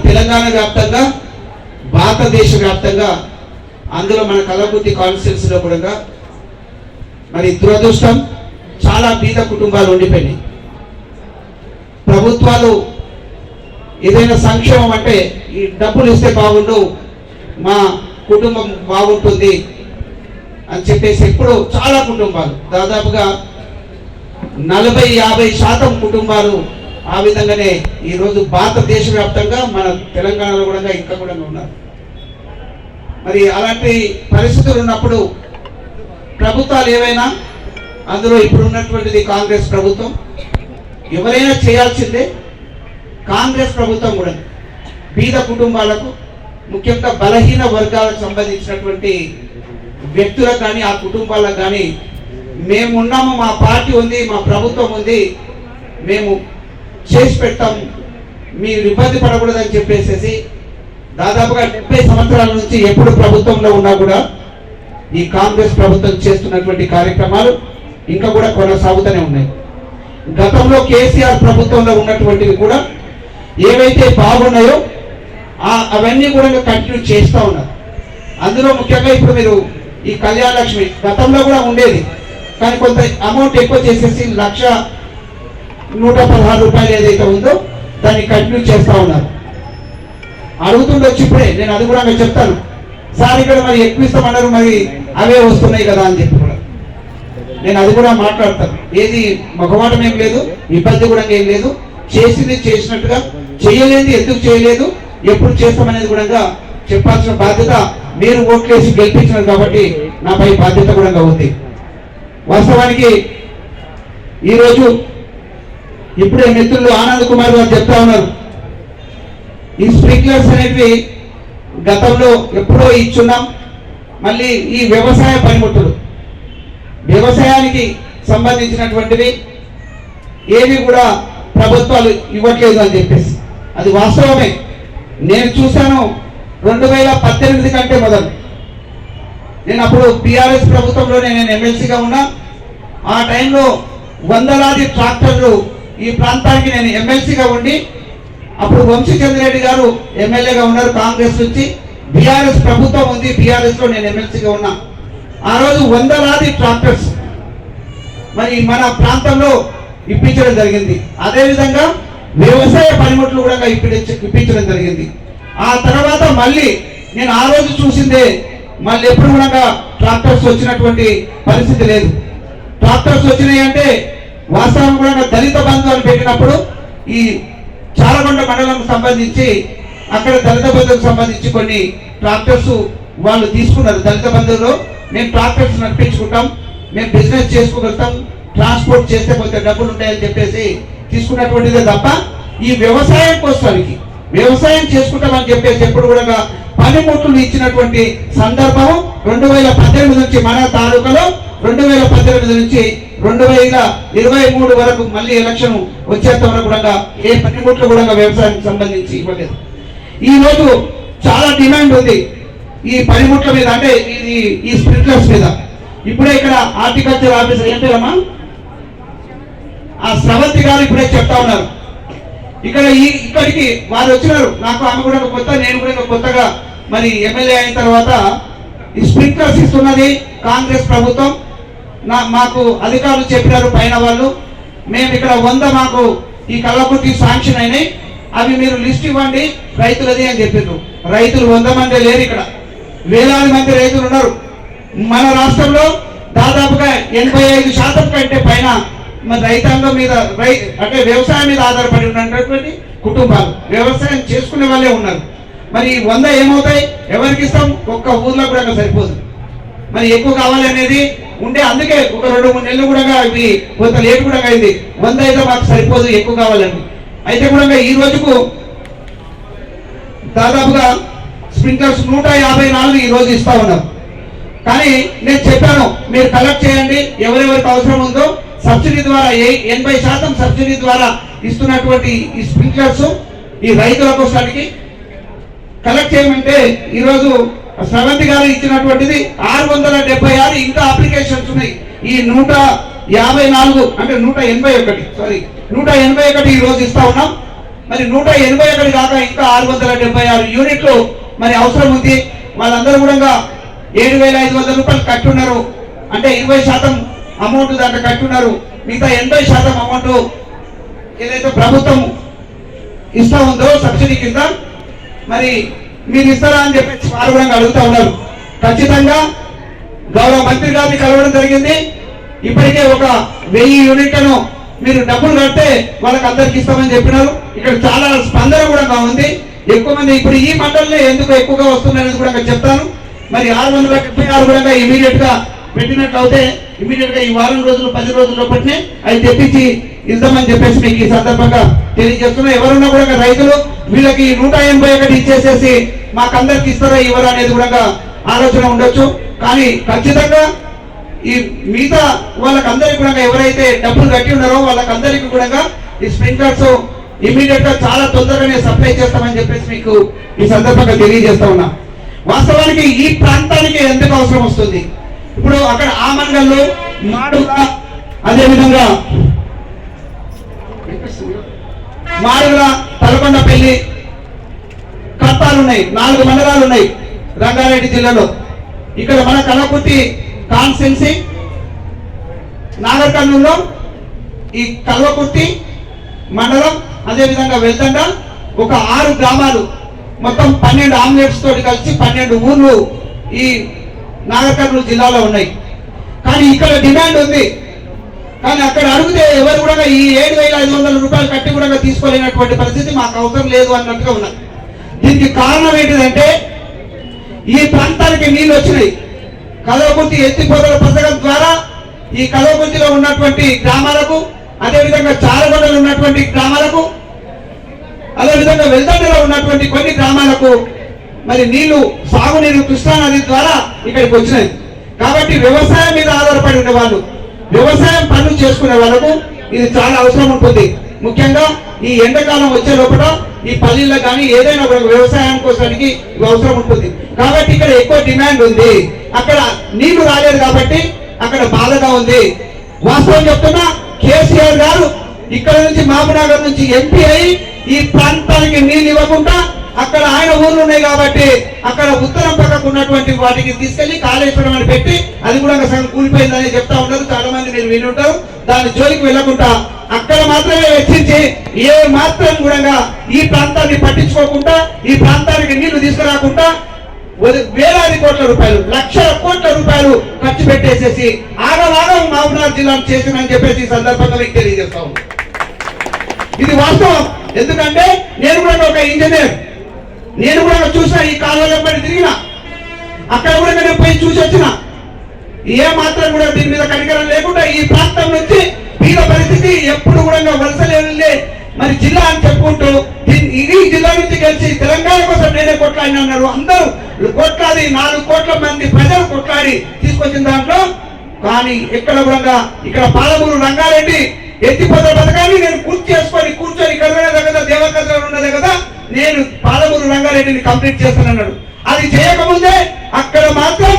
తెలంగాణ వ్యాప్తంగా భారతదేశ వ్యాప్తంగా అందులో మన కలబుద్ధి లో కూడా మరి దురదృష్టం చాలా బీద కుటుంబాలు ఉండిపోయినాయి. ప్రభుత్వాలు ఏదైనా సంక్షేమం అంటే ఈ డబ్బులు ఇస్తే బాగుండు మా కుటుంబం బాగుంటుంది అని చెప్పేసి ఎప్పుడు చాలా కుటుంబాలు దాదాపుగా నలభై యాభై శాతం కుటుంబాలు ఆ విధంగానే ఈరోజు భారతదేశ వ్యాప్తంగా మన తెలంగాణలో కూడా ఇంకా కూడా ఉన్నారు. మరి అలాంటి పరిస్థితులు ఉన్నప్పుడు ప్రభుత్వాలు ఏవైనా అందులో ఇప్పుడు ఉన్నటువంటిది కాంగ్రెస్ ప్రభుత్వం ఎవరైనా చేయాల్సిందే కాంగ్రెస్ ప్రభుత్వం కూడా. బీద కుటుంబాలకు ముఖ్యంగా బలహీన వర్గాలకు సంబంధించినటువంటి వ్యక్తులకు కానీ ఆ కుటుంబాలకు కానీ మేము ఉన్నాము మా పార్టీ ఉంది మా ప్రభుత్వం ఉంది మేము చేసి పెడతాం మీరు ఇబ్బంది పడకూడదని చెప్పేసేసి దాదాపుగా డెబ్బై సంవత్సరాల నుంచి ఎప్పుడు ప్రభుత్వంలో ఉన్నా కూడా ఈ కాంగ్రెస్ ప్రభుత్వం చేస్తున్నటువంటి కార్యక్రమాలు ఇంకా కూడా కొనసాగుతూనే ఉన్నాయి. గతంలో కేసీఆర్ ప్రభుత్వంలో ఉన్నటువంటివి కూడా ఏవైతే బాగున్నాయో అవన్నీ కూడా కంటిన్యూ చేస్తూ ఉన్నారు. అందులో ముఖ్యంగా ఇప్పుడు మీరు ఈ కళ్యాణ లక్ష్మి గతంలో కూడా ఉండేది. కానీ కొంత అమౌంట్ ఎక్కువ చేసేసి లక్ష నూట పదహారు రూపాయలు ఏదైతే ఉందో దాన్ని కంటిన్యూ చేస్తూ ఉన్నారు. అడుగుతుండొచ్చు ఇప్పుడే నేను అది కూడా మీకు చెప్తాను. సార్ ఇక్కడ మరి ఎక్కువ ఇస్తామన్నారు మరి అవే వస్తున్నాయి కదా అని చెప్పి కూడా. నేను అది కూడా మాట్లాడతాను. ఏది మగవాటం ఏం లేదు ఇబ్బంది కూడా ఏం లేదు. చేసింది చేసినట్టుగా చేయలేదు ఎందుకు చేయలేదు ఎప్పుడు చేస్తామనేది కూడా చెప్పాల్సిన బాధ్యత మీరు ఓట్లేసి గెలిపించినారు కాబట్టి నాపై బాధ్యత కూడా ఉంది. వాస్తవానికి ఈరోజు ఇప్పుడే మిత్రులు ఆనంద్ కుమార్ గారు చెప్తా ఉన్నారు. ఈ స్ప్రింక్లర్స్ అనేవి గతంలో ఎప్పుడో ఇచ్చున్నాం. మళ్ళీ ఈ వ్యవసాయ పనిముట్లు వ్యవసాయానికి సంబంధించినటువంటివి ఏవి కూడా ప్రభుత్వాలు ఇవ్వట్లేదు అని చెప్పేసి. అది వాస్తవమే. నేను చూశాను రెండు వేల పద్దెనిమిది కంటే మొదలు. నేను అప్పుడు బీఆర్ఎస్ ప్రభుత్వంలోనే నేను ఎమ్మెల్సీగా ఉన్నా. ఆ టైంలో వందలాది ట్రాక్టర్లు ఈ ప్రాంతానికి నేను ఎమ్మెల్సీగా ఉండి అప్పుడు వంశీచంద్రెడ్డి గారు ఎమ్మెల్యేగా ఉన్నారు కాంగ్రెస్ నుంచి. బీఆర్ఎస్ ప్రభుత్వం ఉంది బీఆర్ఎస్లో నేను ఎమ్మెల్సీగా ఉన్నా. ఆ రోజు వందలాది ట్రాక్టర్స్ మరి మన ప్రాంతంలో ఇప్పించడం జరిగింది. అదేవిధంగా వ్యవసాయ పనిముట్లు కూడా ఇప్పించ- ఇప్పించడం జరిగింది. ఆ తర్వాత మళ్ళీ నేను ఆ రోజు చూసిందే మళ్ళీ ఎప్పుడు కూడా ట్రాక్టర్స్ వచ్చినటువంటి పరిస్థితి లేదు. ట్రాక్టర్స్ వచ్చినాయి అంటే వాస్తవం కూడా దళిత బంధువులు పెట్టినప్పుడు ఈ చారగొండ మండలం సంబంధించి అక్కడ దళిత బంధువులకు సంబంధించి కొన్ని ట్రాక్టర్స్ వాళ్ళు తీసుకున్నారు. దళిత బంధువులు మేము ట్రాక్టర్స్ నడిపించుకుంటాం మేము బిజినెస్ చేసుకోగలుగుతాం ట్రాన్స్పోర్ట్ చేస్తే కొంత డబ్బులు ఉంటాయని చెప్పేసి తీసుకున్నటువంటిదే తప్ప ఈ వ్యవసాయం కోసానికి వ్యవసాయం చేసుకుంటామని చెప్పేసి ఎప్పుడు కూడా పనిముట్లు ఇచ్చినటువంటి సందర్భం రెండు వేల పద్దెనిమిది నుంచి మన తాలూకాలో రెండు వేల పద్దెనిమిది నుంచి రెండు వేల ఇరవై మూడు వరకు మళ్ళీ ఎలక్షన్ వచ్చేంత వరకు కూడా ఏ పనిముట్లు కూడా వ్యవసాయానికి సంబంధించి ఇవ్వలేదు. ఈ రోజు చాలా డిమాండ్ ఉంది. ఈ పనిముట్ల మీద అంటే ఇది ఈ స్ప్రింక్లర్స్ మీద. ఇప్పుడే ఇక్కడ హార్టికల్చర్ ఆఫీసర్ ఏం పేరమ్మా? ఆ స్రవంతి గారు ఇప్పుడే చెప్తా ఉన్నారు. ఇక్కడ ఈ ఇక్కడికి వారు వచ్చినారు. నాకు ఆమె కూడా కొత్త నేను కూడా కొత్తగా మరి ఎమ్మెల్యే అయిన తర్వాత ఈ స్ప్రింక్లర్స్ ఇస్తున్నది కాంగ్రెస్ ప్రభుత్వం. మాకు అధికారులు చెప్పినారు పైన వాళ్ళు. మేము ఇక్కడ వంద మాకు ఈ కళ్ళకుర్తి శాంక్షన్ అయినాయి. అవి మీరు లిస్ట్ ఇవ్వండి రైతులది అని చెప్పారు రైతులు వంద మంది లేరు ఇక్కడ. వేలాది మంది రైతులు ఉన్నారు. మన రాష్ట్రంలో దాదాపుగా ఎనభై ఐదు శాతం కంటే పైన మన రైతాంగం మీద రై అంటే వ్యవసాయం మీద ఆధారపడి ఉన్నటువంటి కుటుంబాలు. వ్యవసాయం చేసుకునే వాళ్ళే ఉన్నారు. మరి ఈ వంద ఏమవుతాయి? ఎవరికి ఇస్తాం? ఒక్క ఊర్లో కూడా సరిపోదు. మరి ఎక్కువ కావాలి అనేది ఉండే అందుకే ఒక రెండు మూడు నెలలు కూడా ఇవి కొంత లేట్ కూడా అయింది. వంద అయితే మాకు సరిపోదు ఎక్కువ కావాలని. అయితే కూడా ఈ రోజుకు దాదాపుగా స్ప్రింక్లర్స్ నూట యాభై నాలుగు ఈ రోజు ఇస్తా ఉన్నాం. కానీ నేను చెప్పాను మీరు కలెక్ట్ చేయండి ఎవరెవరికి అవసరం ఉందో సబ్సిడీ ద్వారా ఏ- ఎనభై శాతం సబ్సిడీ ద్వారా ఇస్తున్నటువంటి ఈ స్ప్రింక్లర్స్ ఈ రైతుల కోసానికి కలెక్ట్ చేయమంటే ఈరోజు స్రవంతి గారు ఇచ్చినటువంటిది ఆరు వందల డెబ్బై ఆరు ఇంకా అప్లికేషన్స్ ఉన్నాయి. ఈ నూట యాభై నాలుగు అంటే నూట ఎనభై ఒకటి సారీ నూట ఎనభై ఒకటి ఈ రోజు ఇస్తా ఉన్నాం. మరి నూట ఎనభై ఒకటి కాక ఇంకా ఆరు వందల డెబ్బై ఆరు యూనిట్లు మరి అవసరం ఉంది. వాళ్ళందరూ కూడా ఏడు వేల ఐదు వందల రూపాయలు కట్టున్నారు. అంటే ఇరవై శాతం అమౌంట్ దాంట్లో కట్టున్నారు. మిగతా ఎనభై శాతం అమౌంట్ ఏదైతే ప్రభుత్వం ఇస్తా ఉందో సబ్సిడీ కింద మరి మీరు ఇస్తారా అని చెప్పి వారు కూడా అడుగుతా ఉన్నారు. ఖచ్చితంగా గౌరవ మంత్రి గారిని కలవడం జరిగింది. ఇప్పటికే ఒక వెయ్యి యూనిట్లను మీరు డబ్బులు కడితే వాళ్ళకి అందరికి ఇస్తామని చెప్పినారు. ఇక్కడ చాలా స్పందన కూడా ఉంది. ఎక్కువ మంది ఇప్పుడు ఈ మండలిలో ఎందుకు ఎక్కువగా వస్తున్నారని కూడా చెప్తాను. మరి ఆరు వందల డెబ్బై ఆరు కూడా ఇమీడియట్గా పెట్టినట్లు అయితే ఇమీడియట్గా ఈ వారం రోజులు పది రోజుల లోపలనే అవి తెప్పించి ఇద్దామని చెప్పేసి మీకు ఈ సందర్భంగా తెలియజేస్తున్నా. ఎవరున్నా కూడా రైతులు వీళ్ళకి నూట ఎనభై ఒకటి ఇచ్చేసేసి మాకందరికి ఇస్తారా ఇవ్వరా అనేది కూడా ఆలోచన ఉండొచ్చు. కానీ ఖచ్చితంగా ఈ మిగతా వాళ్ళకందరికి కూడా ఎవరైతే డబ్బులు కట్టి ఉన్నారో అందరికీ కూడా ఈ స్ప్రింక్లర్స్ ఇమీడియట్గా చాలా తొందరగానే సప్లై చేస్తామని చెప్పేసి మీకు ఈ సందర్భంగా తెలియజేస్తా ఉన్నా. వాస్తవానికి ఈ ప్రాంతానికి ఎందుకు అవసరం వస్తుంది? ఇప్పుడు అక్కడ ఆమన్గల్లో మాడుల అదేవిధంగా మాడుల తలకొండపల్లి ప్రాంతాలు ఉన్నాయి నాలుగు మండలాలు ఉన్నాయి రంగారెడ్డి జిల్లాలో. ఇక్కడ మన కలకుర్తి కాన్స్టెన్సీ నాగర్కర్నూలులో ఈ కల్వకుర్తి మండలం అదేవిధంగా వెళ్తండ ఒక ఆరు గ్రామాలు. మొత్తం పన్నెండు ఆమ్లెట్స్ తోటి కలిసి పన్నెండు ఊర్లు ఈ నాగర్కర్నూలు జిల్లాలో ఉన్నాయి. కానీ ఇక్కడ డిమాండ్ ఉంది. కానీ అక్కడ అడిగితే ఎవరు కూడా ఈ ఏడు వేల ఐదు వందల రూపాయలు కట్టి కూడా తీసుకోలేనటువంటి పరిస్థితి మాకు అవసరం లేదు అన్నట్టుగా ఉన్నది దీనికి కారణం ఏంటిదంటే ఈ ప్రాంతానికి నీళ్ళు వచ్చినాయి. కలవకుర్తి ఎత్తిపోతల పథకం ద్వారా ఈ కలవకుర్తిలో ఉన్నటువంటి గ్రామాలకు అదేవిధంగా చారగొండలు ఉన్నటువంటి గ్రామాలకు అదేవిధంగా వెల్దండలో ఉన్నటువంటి కొన్ని గ్రామాలకు మరి నీళ్ళు సాగునీరు కృష్ణానది ద్వారా ఇక్కడికి వచ్చినాయి. కాబట్టి వ్యవసాయం మీద ఆధారపడి ఉండే వాళ్ళు వ్యవసాయం పనులు చేసుకునే వాళ్ళకు ఇది చాలా అవసరం ఉంటుంది. ముఖ్యంగా ఈ ఎండాకాలం వచ్చే లోపల ఈ పల్లీల్లో కానీ ఏదైనా ఒక వ్యవసాయం వస్తానికి అవసరం ఉంటుంది. కాబట్టి ఇక్కడ ఎక్కువ డిమాండ్ ఉంది. అక్కడ నీళ్ళు రాలేదు కాబట్టి అక్కడ బాధగా ఉంది. వాస్తవం చెప్తున్నా కేసీఆర్ గారు ఇక్కడ నుంచి మహబూబ్నగర్ నుంచి ఎంపీ అయి ఈ ప్రాంతానికి నీళ్ళు ఇవ్వకుండా అక్కడ ఆయన ఊర్లు ఉన్నాయి కాబట్టి అక్కడ ఉత్తరం పక్కకు ఉన్నటువంటి వాటికి తీసుకెళ్ళి కాళేశ్వరం అని పెట్టి అది కూడా సగం కూలిపోయిందని చెప్తా ఉండదు చాలా మంది మీరు వినుంటారు దాని జోలికి వెళ్ళకుండా అక్కడ మాత్రమే వెచ్చించి ఏ మాత్రం కూడా ఈ ప్రాంతాన్ని పట్టించుకోకుండా ఈ ప్రాంతానికి నీళ్ళు తీసుకురాకుండా వది- వేలాది కోట్ల రూపాయలు లక్షల కోట్ల రూపాయలు ఖర్చు పెట్టేసేసి ఆగవాగం మహబూబ్నాథ్ జిల్లాను చేసిందని చెప్పేసి ఈ సందర్భంగా మీకు తెలియజేస్తా ఇది వాస్తవం. ఎందుకంటే నేను కూడా ఒక ఇంజనీర్. నేను కూడా చూసిన ఈ కాలువలో పడి తిరిగిన. అక్కడ కూడా నేను పోయి చూసి వచ్చిన. ఏ మాత్రం కూడా దీని మీద కనికరం లేకుండా ఈ ప్రాంతం నుంచి బీద పరిస్థితి ఎప్పుడు కూడా వలసలే వెళ్ళే మరి జిల్లా అని చెప్పుకుంటూ దీన్ని- ఇది జిల్లా నుంచి గెలిచి తెలంగాణ కోసం నేనే కొట్లాడిన అన్నారు. అందరూ కొట్లాడి నాలుగు కోట్ల మంది ప్రజలు కొట్లాడి తీసుకొచ్చిన దాంట్లో. కానీ ఎక్కడ కూడా ఇక్కడ పాలమూరు రంగారెడ్డి ఎత్తిపోతల పథకాన్ని నేను పూర్తి చేసుకొని కూర్చొని ఇక్కడ కదా దేవకద్ర ఉన్నది కదా. నేను పాలమూరు రంగారెడ్డిని కంప్లీట్ చేస్తానన్నాడు. అది చేయకముందే అక్కడ మాత్రం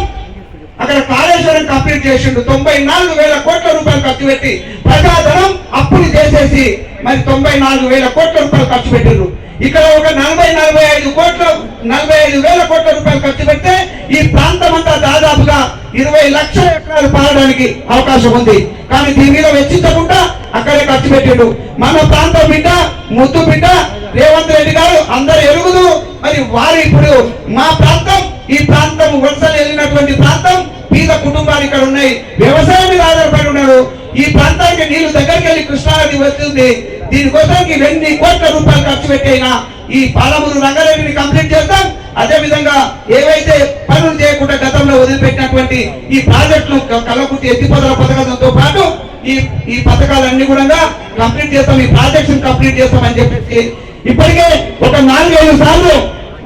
అక్కడ కాళేశ్వరం కంప్లీట్ చేసిండు. తొంభై నాలుగు వేల కోట్ల రూపాయలు ఖర్చు పెట్టి ప్రజాధనం అప్పులు చేసేసి మరి తొంభై నాలుగు వేల కోట్ల రూపాయలు ఖర్చు పెట్టిండ్రు. ఇక్కడ ఒక నలభై నలభై ఐదు కోట్ల నలభై ఐదు వేల కోట్ల రూపాయలు ఖర్చు పెడితే ఈ ప్రాంతం అంతా దాదాపుగా ఇరవై లక్షల ఎకరాలు పారడానికి అవకాశం ఉంది. కానీ దీని మీద వెచ్చించకుండా అక్కడే ఖర్చు పెట్టిండు. మన ప్రాంతం బిడ్డ ముద్దు బిడ్డ రేవంత్ రెడ్డి గారు అందరు ఎరుగుదు. మరి వారు ఇప్పుడు మా ప్రాంతం ఈ ప్రాంతం వలసలు వెళ్ళినటువంటి ప్రాంతం పేద కుటుంబాలు ఇక్కడ ఉన్నాయి. వ్యవసాయం మీద ఆధారపడి ఉన్నారు. ఈ ప్రాంతానికి నీళ్ళు దగ్గరికి వెళ్ళి కృష్ణానది వస్తుంది దీనికోసానికి వెన్ని కోట్ల రూపాయలు ఖర్చు పెట్టైనా ఈ పాలమూరు రంగారెడ్డిని కంప్లీట్ చేద్దాం. అదే విధంగా ఏవైతే పనులు చేయకుండా గతంలో వదిలిపెట్టినటువంటి ఈ ప్రాజెక్టులు కలకుర్తి ఎత్తిపోతల పథకంతో పాటు ఈ ఈ పథకాలన్నీ కూడా కంప్లీట్ చేస్తాం. ఈ ప్రాజెక్ట్స్ కంప్లీట్ చేస్తామని చెప్పేసి ఇప్పటికే ఒక నాలుగైదు సార్లు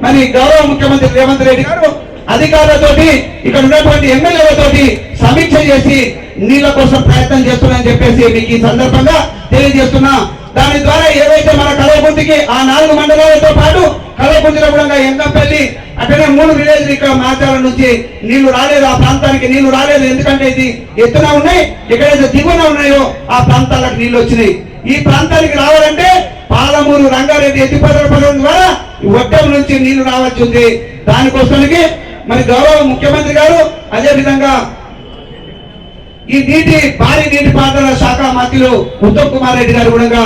మరి గౌరవ ముఖ్యమంత్రి రేవంత్ రెడ్డి గారు అధికారులతోటి ఇక్కడ ఉన్నటువంటి ఎమ్మెల్యేలతోటి సమీక్ష చేసి నీళ్ళ కోసం ప్రయత్నం చేస్తున్నారని చెప్పేసి మీకు ఈ సందర్భంగా తెలియజేస్తున్నా. దాని ద్వారా ఏవైతే మన కలవకుంటికి ఆ నాలుగు మండలాలతో పాటు కలవకుంటిలో కూడా ఎంకంపల్లి అక్కడే మూడు విలేజ్ ఇక్కడ మాచాల నుంచి నీళ్ళు రాలేదు. ఆ ప్రాంతానికి నీళ్ళు రాలేదు. ఎందుకంటే ఇది ఎత్తున ఉన్నాయి ఎక్కడైతే దిగువన ఉన్నాయో ఆ ప్రాంతాలకు నీళ్ళు వచ్చినాయి. ఈ ప్రాంతానికి రావాలంటే పాలమూరు రంగారెడ్డి ఎత్తిపోతల పథకం ద్వారా ఒడ్డం నుంచి నీళ్ళు రావాల్సి ఉంది దానికోసానికి మరి గౌరవ ముఖ్యమంత్రి గారు అదే విధంగా ఈ నీటి భారీ నీటి పారుదల శాఖ మంత్రులు ఉత్తమ్ కుమార్ రెడ్డి గారు కూడా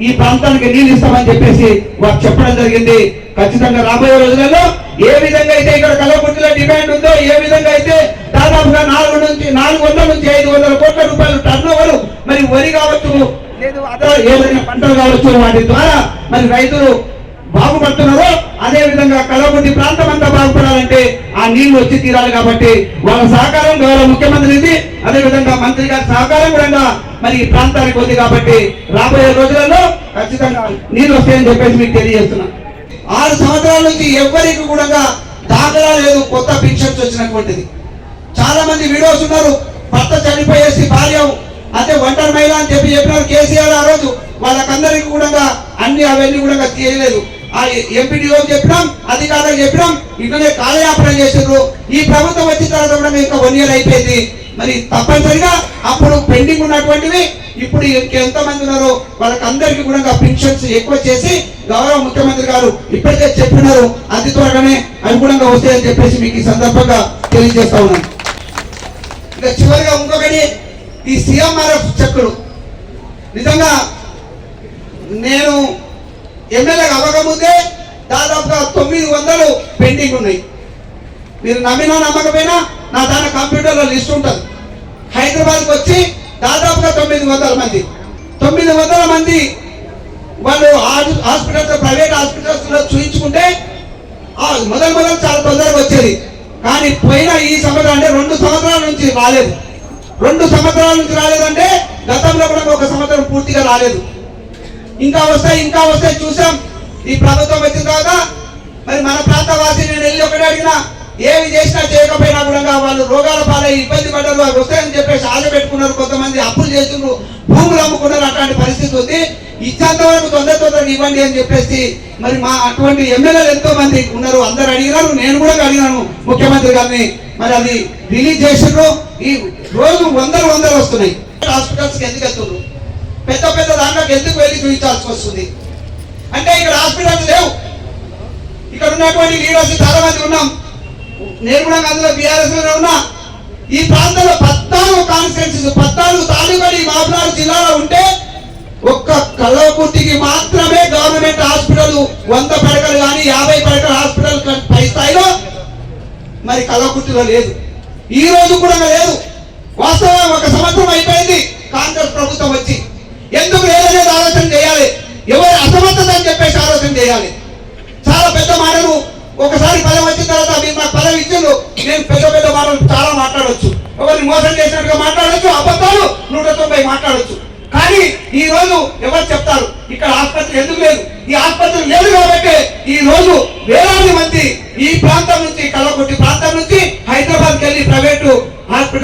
ఈ ప్రాంతానికి నీళ్ళు ఇస్తామని చెప్పేసి వారు చెప్పడం జరిగింది. ఖచ్చితంగా రాబోయే రోజులలో ఏ విధంగా అయితే ఇక్కడ కలవకుర్తిలో డిమాండ్ ఉందో ఏ విధంగా అయితే దాదాపుగా నాలుగు నుంచి నాలుగు వందల నుంచి ఐదు వందల కోట్ల రూపాయలు టర్న్ ఓవర్ మరి వరి కావచ్చు పంటలు కావచ్చు వాటి ద్వారా మరి రైతులు బాగుపడుతున్నారో అదే విధంగా కలవకుర్తి ప్రాంతం అంతా బాగుపడాలంటే ఆ నీళ్ళు వచ్చి తీరాలి కాబట్టి వాళ్ళ సహకారం గౌరవ ముఖ్యమంత్రిది అదే విధంగా మంత్రి గారి సహకారం కూడా మరి ఈ ప్రాంతానికి ఉంది కాబట్టి రాబోయే రోజులలో ఖచ్చితంగా నీళ్ళు వస్తాయని చెప్పేసి మీకు తెలియజేస్తున్నా. ఆరు సంవత్సరాల నుంచి ఎవ్వరికి కూడా దాఖలా లేదు కొత్త పింఛన్స్ వచ్చినటువంటిది. చాలా మంది వీడియోస్ ఉన్నారు భర్త చనిపోయేసి భార్య అదే ఒంటరి మహిళ అని చెప్పి చెప్పినారు కేసీఆర్ ఆ రోజు. వాళ్ళకందరికీ కూడా అన్ని అవన్నీ కూడా చేయలేదు. ఆ ఎంపీడీఓ చెప్పినాం అధికారులకు చెప్పినాం ఇట్లనే కాలయాపన చేసిండ్రు. ఈ ప్రభుత్వం వచ్చిన తర్వాత కూడా ఇంకా వన్ ఇయర్ అయిపోయింది. మరి తప్పనిసరిగా అప్పుడు పెండింగ్ ఉన్నటువంటివి ఇప్పుడు ఎంతమంది ఉన్నారు ఉన్నారో వాళ్ళకి కూడా పెన్షన్స్ ఎక్కువ చేసి గౌరవ ముఖ్యమంత్రి గారు ఇప్పటికే చెప్పినారు. అతి త్వరగానే అనుగుణంగా వస్తాయని చెప్పేసి మీకు ఈ సందర్భంగా తెలియజేస్తా ఉన్నాను. ఇంకా చివరిగా ఇంకొకటి ఈ సిఎంఆర్ఎఫ్ చెక్కులు నిజంగా నేను ఎమ్మెల్యేగా అవ్వకముందే దాదాపుగా తొమ్మిది వందలు పెండింగ్ ఉన్నాయి. మీరు నమ్మినా నమ్మకపోయినా నా దాని కంప్యూటర్లో లిస్ట్ ఉంటుంది. హైదరాబాద్కి వచ్చి దాదాపుగా తొమ్మిది వందల మంది. తొమ్మిది వందల మంది వాళ్ళు హాస్పిటల్స్ ప్రైవేట్ హాస్పిటల్స్లో చూయించుకుంటే మొదలు మొదలు చాలా తొందరగా వచ్చేది. కానీ పోయిన ఈ సంవత్సరం అంటే రెండు సంవత్సరాల నుంచి రాలేదు. రెండు సంవత్సరాల నుంచి రాలేదంటే గతంలో కూడా ఒక సంవత్సరం పూర్తిగా రాలేదు. ఇంకా వస్తాయి ఇంకా వస్తాయి చూసాం. ఈ ప్రభుత్వం వచ్చిన తర్వాత మరి మన ప్రాంతవాసి నేను వెళ్ళి ఒకటి అడిగినా ఏమి చేసినా చేయకపోయినా కూడా వాళ్ళు రోగాల పాలై ఇబ్బంది పడ్డారు వారు వస్తాయని చెప్పేసి ఆశ పెట్టుకున్నారు. కొంతమంది అప్పులు చేస్తున్నారు భూములు అమ్ముకున్నారు అట్లాంటి పరిస్థితి ఉంది. ఇచ్చేంత వరకు తొందర తొందరగా ఇవ్వండి అని చెప్పేసి మరి మా అటువంటి ఎమ్మెల్యేలు ఎంతో మంది ఉన్నారు అందరు అడిగినారు. నేను కూడా అడిగినాను ముఖ్యమంత్రి గారిని. మరి అది రిలీజ్ చేసిండ్రు ఈ రోజు వందలు వందలు వస్తున్నాయి. హాస్పిటల్స్కి ఎందుకు వెళ్తున్నారు? పెద్ద పెద్ద దాంట్లోకి ఎందుకు వెళ్ళి చూపించాల్సి వస్తుంది? అంటే ఇక్కడ హాస్పిటల్స్ లేవు. ఇక్కడ ఉన్నటువంటి లీడర్స్ చాలా మంది ఉన్నాం. నేను కూడా అందులో బీఆర్ఎస్లో ఉన్నా. ఈ ప్రాంతంలో పద్నాలుగు కాన్స్టిట్యూన్సీస్ పద్నాలుగు తాలూకాలు ఈ మాపునాడు జిల్లాలో ఉంటే ఒక్క కల్లకుర్తికి మాత్రమే గవర్నమెంట్ హాస్పిటల్ వంద పడకలు కానీ యాభై పడకల హాస్పిటల్ పై స్థాయిలో మరి కల్లకుర్తిలో లేదు. ఈ రోజు కూడా లేదు. వాస్తవం ఒక సంవత్సరం అయిపోయింది. కాంగ్రెస్ ప్రభుత్వం వచ్చి. ఎందుకు లేదనేది ఆలోచన చేయాలి? ఎవరి అసమర్థత అని చెప్పేసి ఆలోచన చేయాలి. చాలా పెద్ద మాటలు. ఒకసారి పదం వచ్చిన తర్వాత మీరు నాకు పదవి ఇచ్చిండు నేను పెద్ద పెద్ద మాటలు చాలా మాట్లాడొచ్చు. ఎవరిని మోసం చేసినట్టుగా మాట్లాడొచ్చు అబద్ధాలు నూట తొంభై మాట్లాడొచ్చు. కానీ ఈ రోజు ఎవరు చెప్తారు? ఇక్కడ ఆసుపత్రి ఎందుకు లేదు? ఈ ఆసుపత్రి లేదు కాబట్టి ఈ రోజు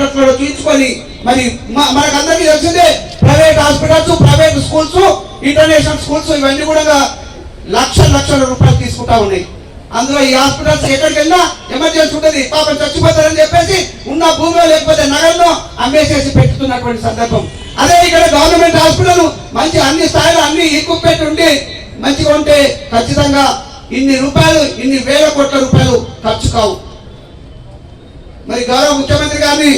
హాస్పిటల్స్లో చూపించుకొని మరి మ- మనకందరికీ తెలిసిందే private hospitals private schools international schools ఇవన్నీ కూడా లక్షల లక్షల రూపాయలు తీసుకుంటా ఉన్నాయి. అందులో ఈ హాస్పిటల్స్ ఎక్కడికి వెళ్ళినా ఎమర్జెన్సీ ఉంటుంది పాపం చచ్చిపోతారని చెప్పేసి ఉన్న భూమిలో లేకపోతే నగరంలో అమ్మేసేసి పెట్టుతున్నటువంటి సందర్భం. అదే ఇక్కడ గవర్నమెంట్ హాస్పిటల్ మంచి అన్ని స్థాయిలో అన్ని ఈక్విప్మెంట్ ఉండి మంచిగా ఉంటే ఖచ్చితంగా ఇన్ని రూపాయలు ఇన్ని వేల కోట్ల రూపాయలు ఖర్చు కావు. మరి గౌరవ ముఖ్యమంత్రి గారిని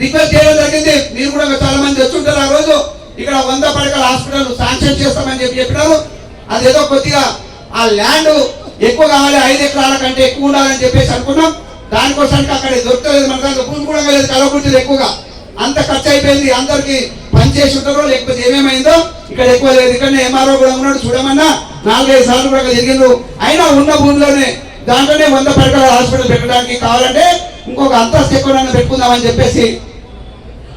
రిక్వెస్ట్ చేయడం జరిగింది. మీరు కూడా చాలా మంది వచ్చుంటారు ఆ రోజు. ఇక్కడ వంద పడకల హాస్పిటల్ శాంక్షన్ చేస్తామని చెప్పి చెప్పినారు. అదేదో కొద్దిగా ఆ ల్యాండ్ ఎక్కువ కావాలి ఐదు ఎకరాల కంటే ఎక్కువ ఉండాలని చెప్పేసి అనుకున్నాం. దానికోసానికి అక్కడ దొరకలేదు మన దాంట్లో భూమి కూడా లేదు కలవకుంటుంది ఎక్కువగా. అంత ఖర్చు అయిపోయింది అందరికి పనిచేసి ఉంటారో లేకపోతే ఏమేమైందో ఇక్కడ ఎక్కువ లేదు. ఇక్కడ ఎంఆర్ఓ కూడా ఉన్నాడు చూడమన్నా. నాలుగైదు సార్లు కూడా తిరిగిండ్రు అయినా ఉన్న భూమిలోనే దాంట్లోనే వంద పడకల హాస్పిటల్ పెట్టడానికి కావాలంటే ఇంకొక అంతస్తు ఎక్కువ పెట్టుకుందామని చెప్పేసి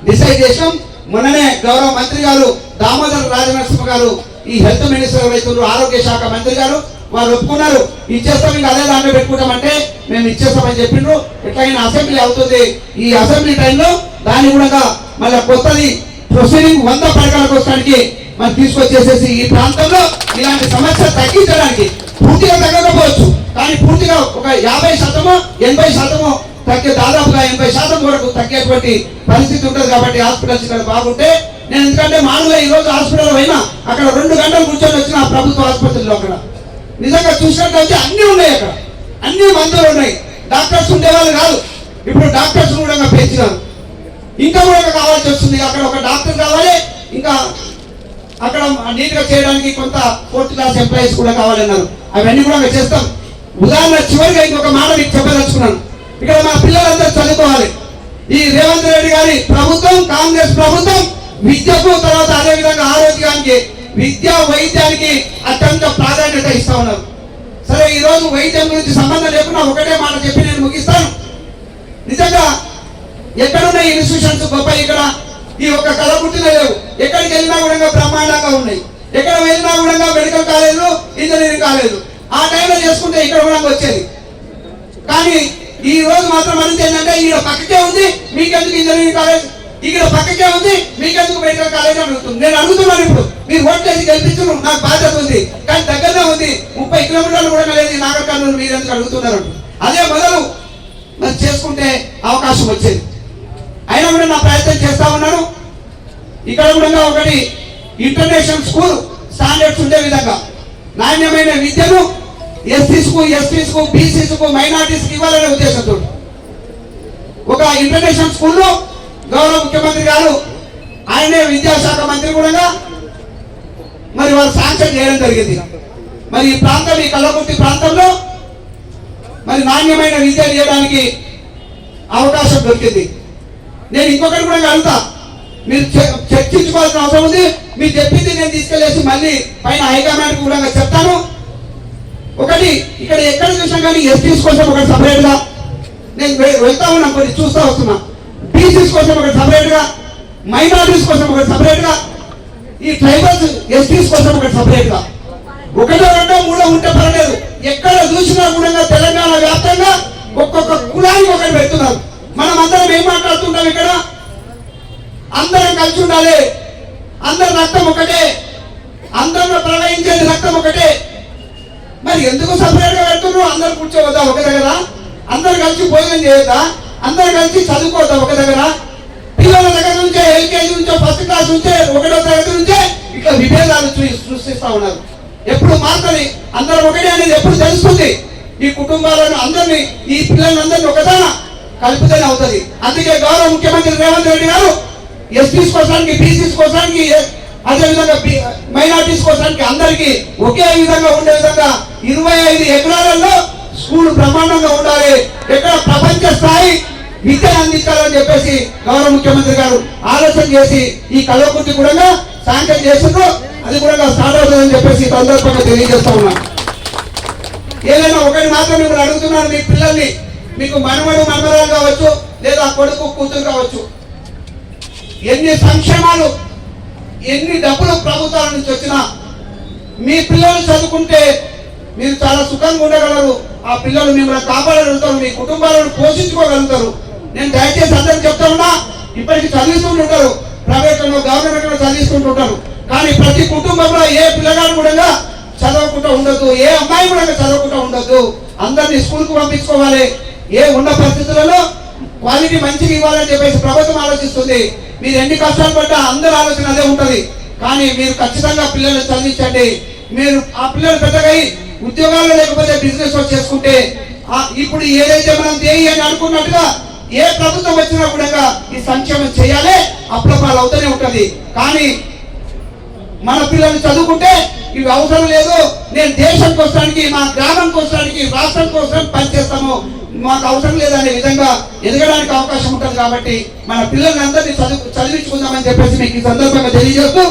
డిసైడ్ చేసాం మొన్ననే గౌరవ మంత్రి గారు దామోదర్ రాజనరసింహ గారు ఈ హెల్త్ మినిస్టర్ ఎవరైతున్నారు ఆరోగ్య శాఖ మంత్రి గారు వారు ఒప్పుకున్నారు. ఇచ్చేస్తాం ఇంకా అదే దాంట్లో పెట్టుకుంటామంటే మేము ఇచ్చేస్తామని చెప్పిండ్రు ఎట్లయినా అసెంబ్లీ అవుతుంది. ఈ అసెంబ్లీ టైంలో దాన్ని కూడా మళ్ళీ కొత్తది ప్రొసీడింగ్ వంద పడకల కోసానికి మనం తీసుకొచ్చేసేసి ఈ ప్రాంతంలో ఇలాంటి సమస్య తగ్గించడానికి పూర్తిగా తగ్గకపోవచ్చు. కానీ పూర్తిగా ఒక యాభై శాతము ఎనభై శాతము తగ్గే దాదాపుగా ఎనభై శాతం వరకు తగ్గేటువంటి పరిస్థితి ఉంటుంది కాబట్టి హాస్పిటల్స్ ఇక్కడ బాగుంటే నేను ఎందుకంటే మామూలుగా ఈ రోజు హాస్పిటల్ పోయినా అక్కడ రెండు గంటలు కూర్చొని వచ్చిన ఆ ప్రభుత్వ ఆసుపత్రిలో అక్కడ. నిజంగా చూసినట్లయితే అన్నీ ఉన్నాయి అక్కడ. అన్ని మందులు ఉన్నాయి. డాక్టర్స్ ఉండేవాళ్ళు కాదు. ఇప్పుడు డాక్టర్స్ కూడా పెంచినారు. ఇంకా కూడా కావాల్సి వస్తుంది. అక్కడ ఒక డాక్టర్ కావాలి. ఇంకా అక్కడ నీట్గా చేయడానికి కొంత ఫోర్త్ క్లాస్ ఎంప్లాయీస్ కూడా కావాలన్నారు. అవన్నీ కూడా చేస్తాం. ఉదాహరణ చివరిగా ఇంకొక మాట మీకు చెప్పదలుచుకున్నాను. ఇక్కడ మా పిల్లలందరూ చదువుకోవాలి. ఈ రేవంత్ రెడ్డి గారి ప్రభుత్వం కాంగ్రెస్ ప్రభుత్వం విద్యకు తర్వాత అదే విధంగా ఆరోగ్యానికి విద్య వైద్యానికి అత్యంత ప్రాధాన్యత ఇస్తా ఉన్నారు. సరే ఈరోజు వైద్యం గురించి సంబంధం లేకుండా ఒకటే మాట చెప్పి నేను ముగిస్తాను. నిజంగా ఎక్కడున్నాయి ఇన్స్టిట్యూషన్స్ గొప్ప ఇక్కడ ఈ ఒక్క కళ పుట్టిన లేవు. ఎక్కడికి వెళ్ళినా కూడా బ్రహ్మాండంగా ఉన్నాయి. ఎక్కడ వెళ్ళినా కూడా మెడికల్ కాలేజీలు ఇంజనీరింగ్ కాలేజీలు. ఆ టైంలో చేసుకుంటే ఇక్కడ కూడా వచ్చేది. కానీ ఈ రోజు మాత్రం అనేది ఏంటంటే ఈడ పక్కకే ఉంది మీకెందుకు ఇంజనీరింగ్ కాలేజ్? ఇక్కడ పక్కకే ఉంది మీకెందుకు మెడికల్ కాలేజ్ అని అడుగుతుంది. నేను అడుగుతున్నాను ఇప్పుడు మీరు ఓట్ చేసి గెలిపించడం నాకు బాధ్యత ఉంది. కానీ దగ్గరనే ఉంది ముప్పై కిలోమీటర్లు కూడా లేదు నాగర్ కర్నూలు మీరు ఎందుకు అడుగుతున్నారు అదే మొదలు మరి చేసుకుంటే అవకాశం వచ్చేది. అయినా కూడా నా ప్రయత్నం చేస్తా ఉన్నాను ఇక్కడ కూడా ఒకటి ఇంటర్నేషనల్ స్కూల్ స్టాండర్డ్స్ ఉండే విధంగా నాణ్యమైన విద్యను ఎస్సీస్కు ఎస్టీస్కు బీసీస్కు మైనార్టీస్కి ఇవ్వాలనే ఉద్దేశంతో. ఒక ఇంటర్నేషనల్ స్కూల్లో గౌరవ ముఖ్యమంత్రి గారు ఆయనే విద్యాశాఖ మంత్రి కూడా మరి వారు శాంక్షన్ చేయడం జరిగింది. మరి ఈ ప్రాంతం ఈ కళ్ళకుర్తి ప్రాంతంలో మరి నాణ్యమైన విద్య చేయడానికి అవకాశం దొరికింది. నేను ఇంకొకటి కూడా అడుగుతా. మీరు చర్చించుకోవాల్సిన అవసరం ఉంది. మీరు చెప్పింది నేను తీసుకెళ్ళేసి మళ్ళీ పైన హైకమాండ్ కూడా చెప్తాను. ఒకటి ఇక్కడ ఎక్కడ చూసినా కానీ ఎస్టీస్ కోసం ఒకటి సపరేట్గా నేను వెళ్తా ఉన్నా కొన్ని చూస్తా వస్తున్నా. బీసీస్ కోసం ఒకటి సపరేట్గా మైనారిటీస్ కోసం ఒకటి సపరేట్గా ఈ ట్రైబల్స్ ఎస్టీస్ కోసం ఒకటి సపరేట్గా ఒకటో రెండో మూడో ఉంటే పర్లేదు ఎక్కడ చూసినా కూడా తెలంగాణ వ్యాప్తంగా ఒక్కొక్క కులానికి ఒకటి పెడుతున్నారు. మనం అందరం ఏం మాట్లాడుతుంటాం ఇక్కడ? అందరం కలిసి ఉండాలి. అందరి రక్తం ఒకటే. అందరిలో ప్రవహించేది రక్తం ఒకటే. మరి ఎందుకు సపరేట్గా పెడుతున్నారు? అందరు కూర్చోవద్దా ఒక దగ్గర? అందరు కలిసి భోజనం చేయొద్దా? అందరు కలిసి చదువుకోవద్దా ఒక దగ్గర? పిల్లల దగ్గర నుంచే ఎల్కేజీ నుంచో ఫస్ట్ క్లాస్ నుంచే ఒకటో తరగతి నుంచే ఇట్లా విభేదాలు సృష్టిస్తా ఉన్నారు. ఎప్పుడు మారుతుంది? అందరు ఒకటే అనేది ఎప్పుడు తెలుస్తుంది? ఈ కుటుంబాలను అందరినీ ఈ పిల్లలందరినీ ఒకదాన కలిపితేనే అవుతుంది. అందుకే గౌరవ ముఖ్యమంత్రి రేవంత్ రెడ్డి గారు ఎస్పీస్ కోసానికి బీసీస్ కోసానికి అదే విధంగా మైనార్టీస్ కోసానికి అందరికీ ఒకే విధంగా ఉండే విధంగా ఇరవై ఐదు ఎకరాలలో స్కూల్ బ్రహ్మాండంగా ఉండాలి. ఎక్కడ ప్రపంచ స్థాయి విద్య అందించాలని చెప్పేసి గౌరవ ముఖ్యమంత్రి గారు ఆలోచన చేసి ఈ కల్వకుర్తి కూడా శాంక్షన్ చేసిండ్రు. అది కూడా స్టార్ట్ అవుతుందని చెప్పేసి సందర్భంగా తెలియజేస్తా ఉన్నాను ఏదైనా ఒకటి మాత్రం మిమ్మల్ని అడుగుతున్నాను మీ పిల్లల్ని మీకు మనమడు మనమరాలు కావచ్చు లేదా కొడుకు కూతురు కావచ్చు. ఎన్ని సంక్షేమాలు ఎన్ని డబ్బులు ప్రభుత్వాల నుంచి వచ్చినా మీ పిల్లలు చదువుకుంటే మీరు చాలా సుఖంగా ఉండగలరు. ఆ పిల్లలు మిమ్మల్ని కాపాడగలుగుతారు మీ కుటుంబాలను పోషించుకోగలుగుతారు. నేను దయచేసి అందరికి చెప్తా ఉన్నా ఇప్పటికి చదివిస్తుంటుంటారు ప్రైవేట్లో గవర్నమెంట్లో చదివిస్తుంటుంటారు కానీ ప్రతి కుటుంబంలో ఏ పిల్లగాడు కూడా చదవకుండా ఉండదు ఏ అమ్మాయి కూడా చదవకుండా ఉండదు అందరినీ స్కూల్కి పంపించుకోవాలి. ఏ ఉన్న పరిస్థితులలో క్వాలిటీ మంచిగా ఇవ్వాలని చెప్పేసి ప్రభుత్వం ఆలోచిస్తుంది. మీరు ఎన్ని కష్టాలు పడ్డా అందరి ఆలోచన అదే ఉంటుంది. కానీ మీరు ఖచ్చితంగా పిల్లల్ని చదివించండి. మీరు ఆ పిల్లలు పెద్దగా అయి ఉద్యోగాలు లేకపోతే బిజినెస్ చేసుకుంటే ఇప్పుడు ఏదైతే మనం దేయి అని అనుకున్నట్టుగా ఏ ప్రభుత్వం వచ్చినా కూడా ఈ సంక్షేమం చేయాలి అప్రపాలు అవుతూనే ఉంటుంది. కానీ మన పిల్లలు చదువుకుంటే ఇవి అవసరం లేదు. నేను దేశం కోసానికి మా గ్రామం కోసానికి రాష్ట్రం కోసం పనిచేస్తాము. మాకు అవసరం లేదనే విధంగా ఎదగడానికి అవకాశం ఉంటుంది కాబట్టి మన పిల్లల్ని అందరినీ చదువు చదివించుకుందామని చెప్పేసి మీకు ఈ సందర్భంగా తెలియజేస్తూ